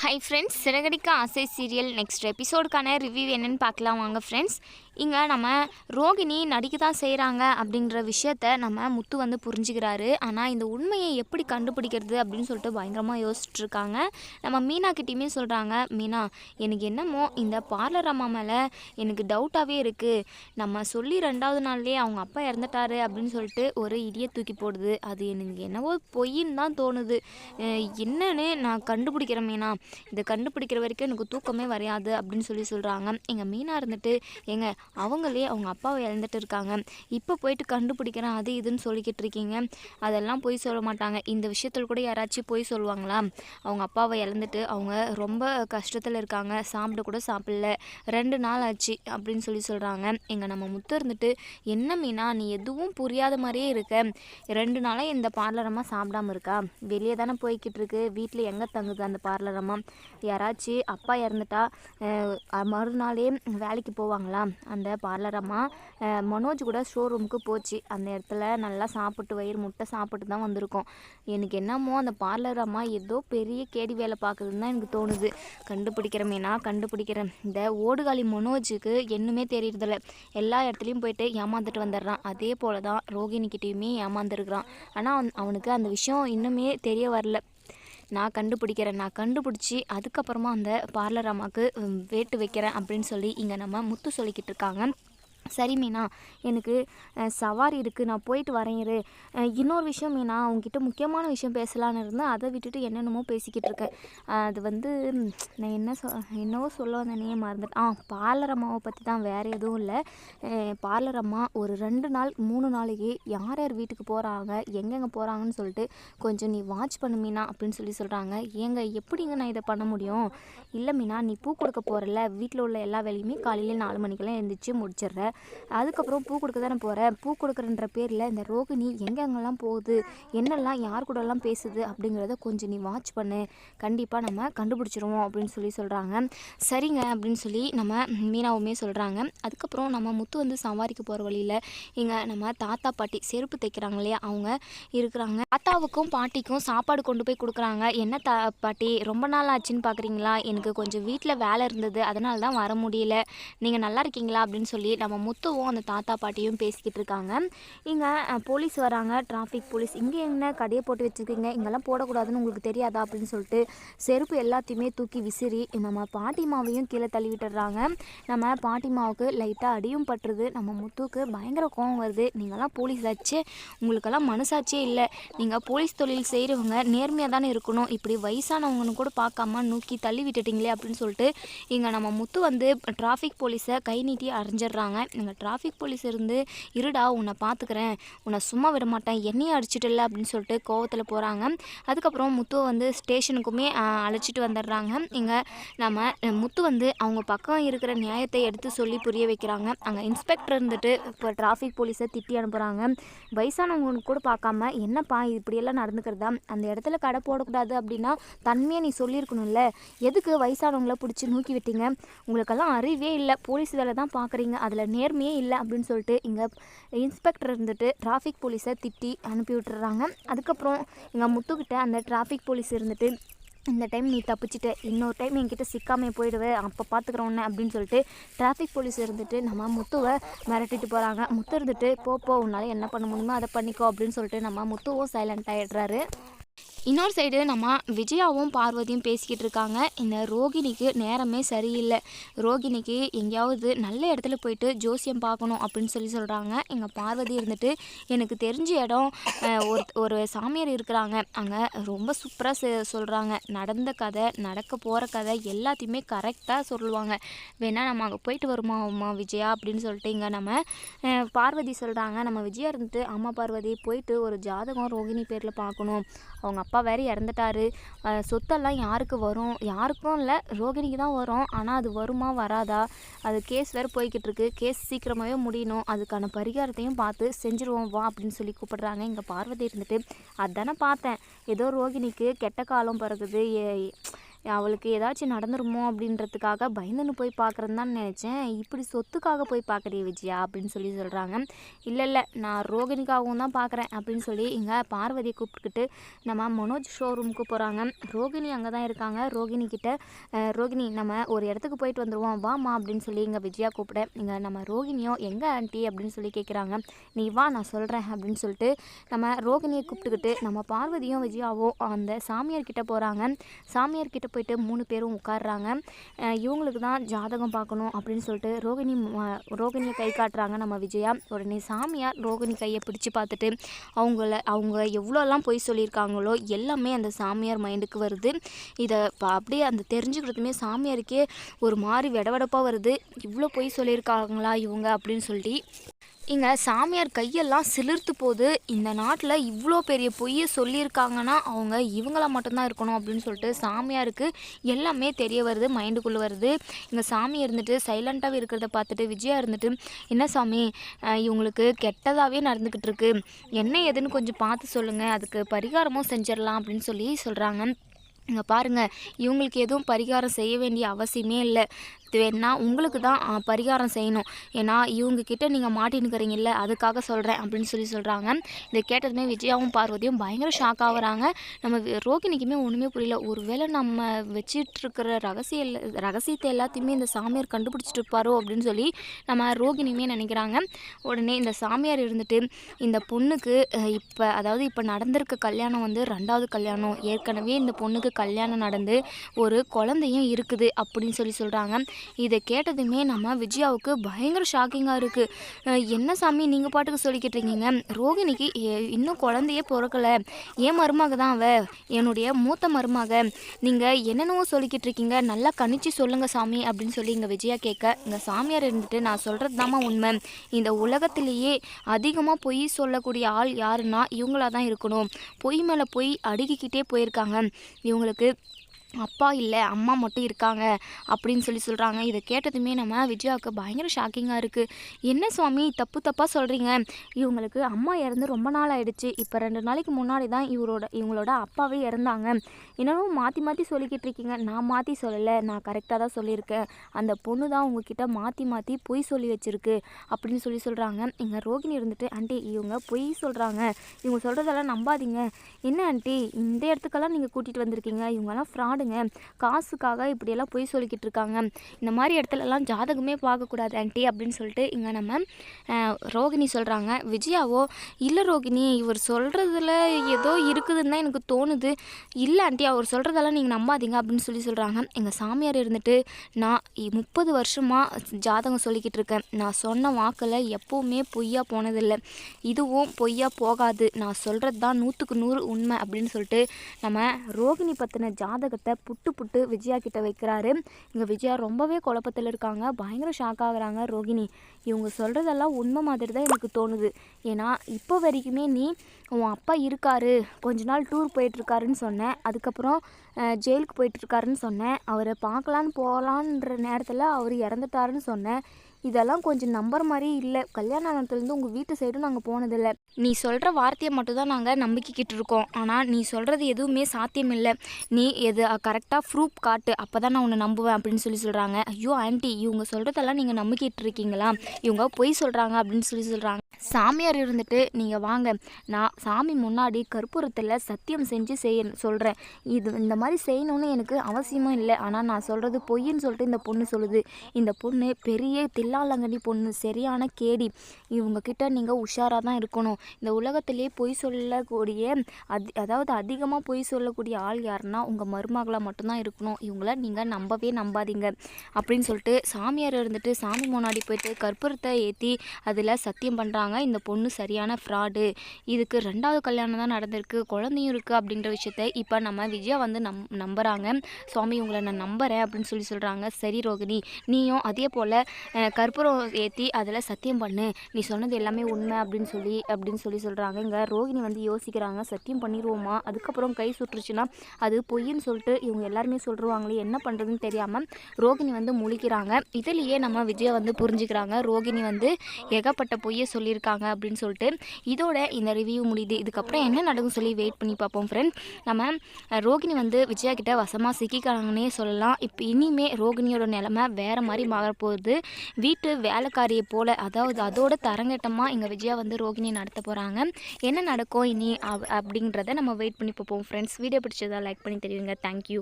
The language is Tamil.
ஹை ஃப்ரெண்ட்ஸ் சிறகடிக்க ஆசை சீரியல் நெக்ஸ்ட் எபிசோடுக்கான ரிவ்யூ என்னென்னு பார்க்கலாம் வாங்க ஃப்ரெண்ட்ஸ் இங்கே நம்ம ரோகிணி நடிக்க தான் செய்கிறாங்க அப்படின்ற விஷயத்த நம்ம முத்து வந்து புரிஞ்சுக்கிறாரு. ஆனால் இந்த உண்மையை எப்படி கண்டுபிடிக்கிறது அப்படின்னு சொல்லிட்டு பயங்கரமாக யோசிச்சுட்ருக்காங்க. நம்ம மீனா கிட்டேயுமே சொல்கிறாங்க மீனா எனக்கு என்னமோ இந்த பார்லர் அம்மா மேலே எனக்கு டவுட்டாகவே இருக்குது நம்ம சொல்லி ரெண்டாவது நாள்லேயே அவங்க அப்பா இறந்துட்டாரு அப்படின்னு சொல்லிட்டு ஒரு இடியை தூக்கி போடுது. அது எனக்கு என்னவோ பொய்ன்னு தான் தோணுது. என்னன்னு நான் கண்டுபிடிக்கிறேன் மீனா. இதை கண்டுபிடிக்கிற வரைக்கும் எனக்கு தூக்கமே வரையாது அப்படின்னு சொல்லி சொல்கிறாங்க எங்கள் மீனா இருந்துட்டு எங்க அவங்களே அவங்க அப்பாவை இழந்துட்டு இருக்காங்க. இப்போ போயிட்டு கண்டுபிடிக்கிறேன் அது இதுன்னு சொல்லிக்கிட்டு இருக்கீங்க. அதெல்லாம் போய் சொல்ல மாட்டாங்க. இந்த விஷயத்தில் கூட யாராச்சும் போய் சொல்லுவாங்களா? அவங்க அப்பாவை இழந்துட்டு அவங்க ரொம்ப கஷ்டத்தில் இருக்காங்க. சாப்பிட கூட சாப்பிடல. ரெண்டு நாள் ஆச்சு அப்படின்னு சொல்லி சொல்கிறாங்க எங்கள் நம்ம முத்து இருந்துட்டு என்ன மீனா நீ எதுவும் புரியாத மாதிரியே இருக்க. ரெண்டு நாளாக இந்த பார்லரமாக சாப்பிடாம இருக்கா? வெளியே தானே போய்கிட்டு இருக்கு. வீட்டில் எங்கே தங்குது அந்த பார்லரமாக யாராச்சும் அப்பா இறந்துட்டா மறுநாளே வேலைக்கு போவாங்களா? அந்த பார்லரம்மா அம்மா மனோஜ் கூட ஷோரூமுக்கு போச்சு. அந்த இடத்துல நல்லா சாப்பிட்டு வயிறு முட்டை சாப்பிட்டு தான் வந்திருக்கோம். எனக்கு என்னமோ அந்த பார்லர் அம்மா ஏதோ பெரிய கேடி வேலை பார்க்குதுன்னு தான் எனக்கு தோணுது. கண்டுபிடிக்கிறமேனா கண்டுபிடிக்கிறேன். இந்த ஓடுகாலி மனோஜுக்கு என்னமே தெரியறதில்ல. எல்லா இடத்துலையும் போயிட்டு ஏமாந்துட்டு வந்துடுறான். அதே போல தான் ரோகிணிக்கிட்டேயுமே ஏமாந்துருக்குறான். ஆனால் அவனுக்கு அந்த விஷயம் இன்னுமே தெரிய வரல. நான் கண்டுபிடிக்கிறேன். நான் கண்டுபிடிச்சி அதுக்கப்புறமா அந்த பார்லர் அம்மாவுக்கு வேட்டு வைக்கிறேன் அப்படின்னு சொல்லி இங்கே நம்ம முத்து சொல்லிக்கிட்டு இருக்காங்க. சரி மீனா எனக்கு சவாரி இருக்குது நான் போயிட்டு வரேன் இரு. இன்னொரு விஷயம் மீனா அவங்ககிட்ட முக்கியமான விஷயம் பேசலான்னு இருந்தேன். அதை விட்டுட்டு என்னென்னமோ பேசிக்கிட்டு இருக்கேன் அது வந்து நான் என்ன சொ என்னவோ சொல்ல வந்தேனே மறந்துட்டேன். ஆ பார்லர் அம்மாவை பற்றி தான் வேறு எதுவும் இல்லை. பார்லர் அம்மா ஒரு ரெண்டு நாள் மூணு நாளைக்கு யார் யார் வீட்டுக்கு போகிறாங்க எங்கெங்கே போகிறாங்கன்னு சொல்லிட்டு கொஞ்சம் நீ வாட்ச் பண்ணு மீனா அப்படின்னு சொல்லி சொல்கிறாங்க ஏங்க எப்படிங்க நான் இதை பண்ண முடியும்? இல்லை மீனா நீ பூ கொடுக்க போகிறல வீட்டில் உள்ள எல்லா வேலையுமே காலையில் நாலு மணிக்கெல்லாம் எழுந்திரிச்சு முடிச்சிடுற. அதுக்கப்புறம் பூ கொடுக்க தானே போகிறேன் பூ கொடுக்குறன்ற பேரில் இந்த ரோகிணி எங்கெங்கெல்லாம் போகுது? என்னெல்லாம் யார் கூடலாம் பேசுது? அப்படிங்கிறத கொஞ்சம் நீ வாட்ச் பண்ணு. கண்டிப்பாக நம்ம கண்டுபிடிச்சிருவோம் அப்படின்னு சொல்லி சொல்கிறாங்க சரிங்க அப்படின்னு சொல்லி நம்ம மீனாவுமே சொல்கிறாங்க அதுக்கப்புறம் நம்ம முத்து வந்து சவாரிக்கு போகிற வழியில் இங்கே நம்ம தாத்தா பாட்டி செருப்பு தைக்கிறாங்க இல்லையா? அவங்க இருக்கிறாங்க. தாத்தாவுக்கும் பாட்டிக்கும் சாப்பாடு கொண்டு போய் கொடுக்குறாங்க. என்ன தா பாட்டி ரொம்ப நாள் ஆச்சுன்னு பார்க்குறீங்களா எனக்கு கொஞ்சம் வீட்டில் வேலை இருந்தது. அதனால தான் வர முடியல. நீங்கள் நல்லா இருக்கீங்களா? அப்படின்னு சொல்லி நம்ம முத்துவும் அந்த தாத்தா பாட்டியும் பேசிக்கிட்டு இருக்காங்க. இங்கே போலீஸ் வராங்க. Traffic police. இங்கே என்ன கடையை போட்டு வச்சுருக்கீங்க? இங்கெல்லாம் போடக்கூடாதுன்னு உங்களுக்கு தெரியாதா அப்படின்னு சொல்லிட்டு செருப்பு எல்லாத்தையுமே தூக்கி விசிறி நம்ம பாட்டிமாவையும் கீழே தள்ளி விட்டுடுறாங்க நம்ம பாட்டிமாவுக்கு லைட்டாக அடியும் பட்டுருது. நம்ம முத்துக்கு பயங்கர கோவம் வருது. நீங்களாம் போலீஸ் ஆச்சு. உங்களுக்கெல்லாம் மனசாட்சியே இல்லை. நீங்கள் போலீஸ் தொழில் செய்கிறவங்க நேர்மையாக தானே இருக்கணும். இப்படி வயசானவங்கன்னு கூட பார்க்காம நூக்கி தள்ளி விட்டுட்டீங்களே அப்படின்னு சொல்லிட்டு இங்கே நம்ம முத்து வந்து டிராஃபிக் போலீஸை கை நீட்டி அரைஞ்சிடுறாங்க. நாங்கள் டிராஃபிக் போலீஸ் இருந்து இருடா உன்னை பார்த்துக்கிறேன் உன்னை சும்மா விட மாட்டேன் என்னையும் அடிச்சிட்டில்ல அப்படின்னு சொல்லிட்டு கோவத்தில் போகிறாங்க அதுக்கப்புறம் முத்துவை வந்து ஸ்டேஷனுக்குமே அழைச்சிட்டு வந்துடுறாங்க. இங்கே நம்ம முத்து வந்து அவங்க பக்கம் இருக்கிற நியாயத்தை எடுத்து சொல்லி புரிய வைக்கிறாங்க. அங்கே இன்ஸ்பெக்டர் இருந்துட்டு இப்போ டிராஃபிக் போலீஸை திட்டி அனுப்புகிறாங்க வயசானவங்க கூட பார்க்காம என்னப்பா இப்படியெல்லாம் நடந்துக்கிறதா? அந்த இடத்துல கடை போடக்கூடாது அப்படின்னா தன்மையாக நீ சொல்லியிருக்கணும்ல. எதுக்கு வயசானவங்கள பிடிச்சி நூக்கி விட்டீங்க? உங்களுக்கெல்லாம் அறிவே இல்லை. போலீஸ் வேலை தான் பார்க்குறீங்க அதில் நேர்மையே இல்லை அப்படின்னு சொல்லிட்டு இங்கே இன்ஸ்பெக்டர் இருந்துட்டு டிராஃபிக் போலீஸை திட்டி அனுப்பி விட்டுறாங்க. அதுக்கப்புறம் எங்கள் முத்துக்கிட்ட அந்த டிராஃபிக் போலீஸ் இருந்துட்டு இந்த டைம் நீ தப்பிச்சிட்ட இன்னொரு டைம் என்கிட்ட சிக்காமே போயிடுவேன் அப்போ பார்த்துக்குறோம் அப்படின்னு சொல்லிட்டு டிராஃபிக் போலீஸ் இருந்துட்டு நம்ம முத்துவை மிரட்டிட்டு போகிறாங்க முத்து இருந்துட்டு போ போ உன்னால் என்ன பண்ண முடியுமோ அதை பண்ணிக்கோ அப்படின்னு சொல்லிட்டு நம்ம முத்துவும் சைலண்ட் ஆகிடுறாரு இன்னொரு சைடு நம்ம விஜயாவும் பார்வதியும் பேசிக்கிட்டு இருக்காங்க. இந்த ரோகிணிக்கு நேரமே சரியில்லை. ரோகிணிக்கு எங்கேயாவது நல்ல இடத்துல போயிட்டு ஜோசியம் பார்க்கணும் அப்படின்னு சொல்லி சொல்கிறாங்க எங்கள் பார்வதி இருந்துட்டு எனக்கு தெரிஞ்ச இடம் ஒரு ஒரு சாமியார் இருக்கிறாங்க. அங்கே ரொம்ப சூப்பராக சொல்கிறாங்க நடந்த கதை நடக்க போகிற கதை எல்லாத்தையுமே கரெக்டாக சொல்லுவாங்க. வேணால் நம்ம அங்கே போயிட்டு வருமா அம்மா விஜயா அப்படின்னு சொல்லிட்டு இங்கே நம்ம பார்வதி சொல்கிறாங்க நம்ம விஜயா இருந்துட்டு அம்மா பார்வதி போயிட்டு ஒரு ஜாதகம் ரோகிணி பேரில் பார்க்கணும். அவங்க அப்பா வேற இறந்துட்டாரு. சொத்தெல்லாம் யாருக்கு வரும்? யாருக்கும் இல்லை ரோகிணிக்கு தான் வரும். ஆனால் அது வருமா வராதா? அது கேஸ் வேறு போய்கிட்டு இருக்கு கேஸ் சீக்கிரமாகவே முடியணும். அதுக்கான பரிகாரத்தையும் பார்த்து செஞ்சுருவோம் வா அப்படின்னு சொல்லி கூப்பிடுறாங்க. இங்கே பார்வதி இருந்துட்டு அதானே பார்த்தேன். ஏதோ ரோகிணிக்கு கெட்ட காலம் பிறகுது ஏ- அவளுக்கு ஏதாச்சும் நடந்துருமோ அப்படின்றதுக்காக பயந்துன்னு போய் பார்க்குறேன்னு தான் நினச்சேன். இப்படி சொத்துக்காக போய் பார்க்குறிய விஜயா அப்படின்னு சொல்லி சொல்கிறாங்க இல்லை இல்லை நான் ரோகிணிக்காகவும் தான் பார்க்குறேன் அப்படின்னு சொல்லி இங்கே பார்வதியை கூப்பிட்டுக்கிட்டு நம்ம மனோஜ் ஷோரூமுக்கு போகிறாங்க ரோகிணி அங்கே தான் இருக்காங்க. ரோகிணி கிட்ட ரோகிணி நம்ம ஒரு இடத்துக்கு போயிட்டு வந்துடுவோம் வாமா அப்படின்னு சொல்லி இங்கே விஜயா கூப்பிட இங்கே நம்ம ரோகிணியோ எங்கே ஆண்டி அப்படின்னு சொல்லி கேட்குறாங்க நீ வா நான் சொல்கிறேன் அப்படின்னு சொல்லிட்டு நம்ம ரோகிணியை கூப்பிட்டுக்கிட்டு நம்ம பார்வதியும் விஜயாவும் அந்த சாமியார்கிட்ட போகிறாங்க சாமியார் கிட்ட போயிட்டு மூணு பேரும் உட்காடுறாங்க இவங்களுக்கு தான் ஜாதகம் பார்க்கணும் அப்படின்னு சொல்லிட்டு ரோகிணி ரோகிணியை கை காட்டுறாங்க நம்ம விஜயா. உடனே சாமியார் ரோகிணி கையை பிடிச்சு பார்த்துட்டு அவங்கள அவங்க எவ்வளோலாம் பொய் சொல்லியிருக்காங்களோ எல்லாமே அந்த சாமியார் மைண்டுக்கு வருது. இதை அப்படியே அந்த தெரிஞ்சுக்கிறதுமே சாமியாருக்கே ஒரு மாதிரி வெடவெடப்பாக வருது. இவ்வளோ பொய் சொல்லியிருக்காங்களா இவங்க அப்படின்னு சொல்லி இங்கே சாமியார் கையெல்லாம் சிலிர்த்து போது இந்த நாட்டில் இவ்வளோ பெரிய பொய்யை சொல்லியிருக்காங்கன்னா அவங்க இவங்கள மட்டும்தான் இருக்கணும் அப்படின்னு சொல்லிட்டு சாமியாருக்கு எல்லாமே தெரிய வருது மைண்டுக்குள்ளே வருது. இங்கே சாமி இருந்துட்டு சைலண்ட்டாகவே இருக்கிறத பார்த்துட்டு விஜயா இருந்துட்டு என்ன சாமி இவங்களுக்கு கெட்டதாகவே நடந்துக்கிட்டு இருக்கு. என்ன ஏதுன்னு கொஞ்சம் பார்த்து சொல்லுங்கள் அதுக்கு பரிகாரமும் செஞ்சிடலாம் அப்படின்னு சொல்லி சொல்கிறாங்க இங்கே பாருங்கள் இவங்களுக்கு எதுவும் பரிகாரம் செய்ய வேண்டிய அவசியமே இல்லை. வேணா உங்களுக்கு தான் பரிகாரம் செய்யணும். ஏன்னா இவங்க கிட்ட நீங்கள் மாட்டினுக்கிறீங்கல்ல அதுக்காக சொல்கிறேன் அப்படின்னு சொல்லி சொல்கிறாங்க இதை கேட்டதுமே விஜயாவும் பார்வதியும் பயங்கர ஷாக் ஆகுறாங்க. நம்ம ரோகிணிக்குமே ஒன்றுமே புரியல. ஒருவேளை நம்ம வச்சிட்ருக்கிற ரகசிய ரகசியத்தை எல்லாத்தையுமே இந்த சாமியார் கண்டுபிடிச்சிட்டு இருப்பாரோ அப்படின்னு சொல்லி நம்ம ரோகிணியுமே நினைக்கிறாங்க. உடனே இந்த சாமியார் இருந்துட்டு இந்த பொண்ணுக்கு இப்போ அதாவது இப்போ நடந்திருக்க கல்யாணம் வந்து ரெண்டாவது கல்யாணம். ஏற்கனவே இந்த பொண்ணுக்கு கல்யாணம் நடந்து ஒரு குழந்தையும் இருக்குது அப்படின்னு சொல்லி சொல்கிறாங்க இதை கேட்டதுமே நம்ம விஜயாவுக்கு பயங்கர ஷாக்கிங்காக இருக்குது என்ன சாமி நீங்கள் பாட்டுக்கு சொல்லிக்கிட்டு இருக்கீங்க? ரோகிணிக்கு இன்னும் குழந்தையே பிறக்கலை. ஏன் மருமக தான் அவ. என்னுடைய மூத்த மருமக. நீங்கள் என்னென்னவோ சொல்லிக்கிட்டு இருக்கீங்க. நல்லா கணிச்சு சொல்லுங்கள் சாமி அப்படின்னு சொல்லி இங்கே விஜயா கேட்க இங்கே சாமியார் இருந்துட்டு நான் சொல்கிறது தாம்மா உண்மை. இந்த உலகத்திலேயே அதிகமாக பொய் சொல்லக்கூடிய ஆள் யாருன்னா இவங்களா தான் இருக்கணும். பொய் மேலே பொய் அடுக்கிக்கிட்டே போயிருக்காங்க. இவங்களுக்கு அப்பா இல்லை அம்மா மட்டும் இருக்காங்க அப்படின்னு சொல்லி சொல்கிறாங்க இதை கேட்டதுமே நம்ம விஜயாவுக்கு பயங்கர ஷாக்கிங்காக இருக்குது என்ன சுவாமி தப்பு தப்பாக சொல்கிறீங்க இவங்களுக்கு அம்மா இறந்து ரொம்ப நாள் ஆயிடுச்சு. இப்போ ரெண்டு நாளைக்கு முன்னாடி தான் இவரோட இவங்களோட அப்பாவே இறந்தாங்க. என்னவும் மாற்றி மாற்றி சொல்லிக்கிட்டு இருக்கீங்க. நான் மாற்றி சொல்லலை நான் கரெக்டாக தான் சொல்லியிருக்கேன். அந்த பொண்ணு தான் உங்ககிட்ட மாற்றி மாற்றி பொய் சொல்லி வச்சிருக்கு அப்படின்னு சொல்லி சொல்கிறாங்க எங்கள் ரோகிணி இருந்துட்டு ஆண்டி இவங்க பொய் சொல்கிறாங்க இவங்க சொல்கிறதெல்லாம் நம்பாதீங்க. என்ன ஆண்டி இந்த இடத்துக்கெல்லாம் நீங்கள் கூட்டிகிட்டு வந்திருக்கீங்க. இவங்கெல்லாம் ஃப்ராடுங்க காசுக்காக இப்படியெல்லாம் பொய் சொல்லிக்கிட்டு இருக்காங்க. இந்த மாதிரி இடத்துலலாம் ஜாதகமே பார்க்கக்கூடாது ஆண்டி அப்படின்னு சொல்லிட்டு இங்கே நம்ம ரோகிணி சொல்கிறாங்க விஜயாவோ இல்லை ரோகிணி இவர் சொல்கிறதுல ஏதோ இருக்குதுன்னு தான் எனக்கு தோணுது. இல்லை ஆண்டி அவர் சொல்கிறதெல்லாம் நீங்கள் நம்பாதீங்க அப்படின்னு சொல்லி சொல்கிறாங்க எங்கள் சாமியார் இருந்துட்டு நான் முப்பது வருஷமாக ஜாதகம் சொல்லிக்கிட்டு இருக்கேன். நான் சொன்ன வாக்கில் எப்போவுமே பொய்யா போனதில்லை. இதுவும் பொய்யா போகாது. நான் சொல்கிறது தான் நூற்றுக்கு நூறு உண்மை அப்படின்னு சொல்லிட்டு நம்ம ரோகிணி பற்றின ஜாதகத்தை புட்டு புட்டு விஜயா கிட்ட வைக்கிறாரு. இங்கே விஜயா ரொம்பவே குழப்பத்தில் இருக்காங்க. பயங்கர ஷாக் ஆகுறாங்க ரோகிணி. இவங்க சொல்கிறதெல்லாம் உண்மை மாதிரி தான் எனக்கு தோணுது. ஏன்னா இப்போ வரைக்குமே நீ உன் அப்பா இருக்காரு. கொஞ்ச நாள் டூர் போயிட்டுருக்காருன்னு சொன்னேன். அதுக்கப்புறம் ஜெயிலுக்கு போயிட்டுருக்காருன்னு சொன்னேன். அவரை பார்க்கலான்னு போகலான்ற நேரத்தில் அவர் இறந்துட்டாருன்னு சொன்னேன். இதெல்லாம் கொஞ்சம் நம்புற மாதிரி இல்லை. கல்யாண ஆனத்துலேருந்து உங்கள் வீட்டு சைடும் நாங்கள் போனதில்லை. நீ சொல்கிற வார்த்தையை மட்டும் தான் நாங்கள் நம்பிக்கிட்டு இருக்கோம். ஆனால் நீ சொல்கிறது எதுவுமே சாத்தியம் இல்லை. நீ எது கரெக்டாக ப்ரூஃப் காட்டு. அப்போ தான் நான் உன்னை நம்புவேன் அப்படின்னு சொல்லி சொல்கிறாங்க ஐயோ ஆன்ட்டி இவங்க சொல்கிறதெல்லாம் நீங்கள் நம்பிக்கிட்டு இருக்கீங்களா? இவங்க பொய் சொல்கிறாங்க அப்படின்னு சொல்லி சொல்கிறாங்க சாமியார் இருந்துட்டு நீங்கள் வாங்க. நான் சாமி முன்னாடி கற்பூரத்தில் சத்தியம் செஞ்சு செய்ய சொல்கிறேன் இது இந்த மாதிரி செய்யணும்னு எனக்கு அவசியமும் இல்லை. ஆனால் நான் சொல்கிறது பொய்ன்னு சொல்லிட்டு இந்த பொண்ணு சொல்லுது. இந்த பொண்ணு பெரிய தில்லாலங்கடி பொண்ணு சரியான கேடி. இவங்கக்கிட்ட நீங்கள் உஷாராக தான் இருக்கணும். இந்த உலகத்திலே பொய் சொல்லக்கூடிய அதி அதாவது அதிகமாக பொய் சொல்லக்கூடிய ஆள் யாருன்னா உங்கள் மருமகளாக மட்டும்தான் இருக்கணும். இவங்கள நீங்கள் நம்பவே நம்பாதீங்க. அப்படின்னு சொல்லிட்டு சாமியார் இருந்துட்டு சாமி முன்னாடி போயிட்டு கற்பூரத்தை ஏற்றி அதில் சத்தியம் பண்ணுறாங்க இந்த பொண்ணு சரியான ஃப்ராடு இதுக்கு ரெண்டாவது கல்யாணம் தான் நடந்திருக்கு. குழந்தையும் இருக்குது அப்படின்ற விஷயத்த இப்போ நம்ம விஜயா வந்து நம் நம்புகிறாங்க சுவாமி உங்களை நான் நம்புகிறேன் அப்படின்னு சொல்லி சொல்கிறாங்க சரி ரோகிணி நீயும் அதே போல் கற்பூரம் ஏற்றி அதில் சத்தியம் பண்ணு. நீ சொன்னது எல்லாமே உண்மை அப்படின்னு சொல்லி அப்படின்னு சொல்லி சொல்கிறாங்க இங்கே ரோகிணி வந்து யோசிக்கிறாங்க சத்தியம் பண்ணிடுவோமா அதுக்கப்புறம் கை சுட்டுருச்சுன்னா அது பொய்ன்னு சொல்லிட்டு இவங்க எல்லாருமே சொல்லிருவாங்களே என்ன பண்ணுறதுன்னு தெரியாமல் ரோகிணி வந்து முழிக்கிறாங்க. இதுலேயே நம்ம விஜயை வந்து புரிஞ்சுக்கிறாங்க. ரோகிணி வந்து ஏகப்பட்ட பொய்யை சொல்லியிருக்காங்க அப்படின்னு சொல்லிட்டு. இதோட இந்த ரிவ்யூ முடியுது. இதுக்கப்புறம் என்ன நடக்கும் சொல்லி வெயிட் பண்ணி பார்ப்போம் ஃப்ரெண்ட் நம்ம ரோகிணி வந்து விஜயா கிட்ட வசமாக சிக்கிக்கிறாங்கன்னே சொல்லலாம். இப்போ இனிமே ரோகிணியோட நிலமை வேறு மாதிரி மாறப்போகுது. வீட்டு வேலைக்காரியை போல் அதாவது அதோட தரங்கட்டமாக இங்கே விஜயா வந்து ரோகிணி நடத்த போகிறாங்க என்ன நடக்கும் இனி அப்- அப்படின்றத நம்ம வெயிட் பண்ணி பார்ப்போம் ஃப்ரெண்ட்ஸ் வீடியோ பிடிச்சதா லைக் பண்ணி தெரியுங்க தேங்க்யூ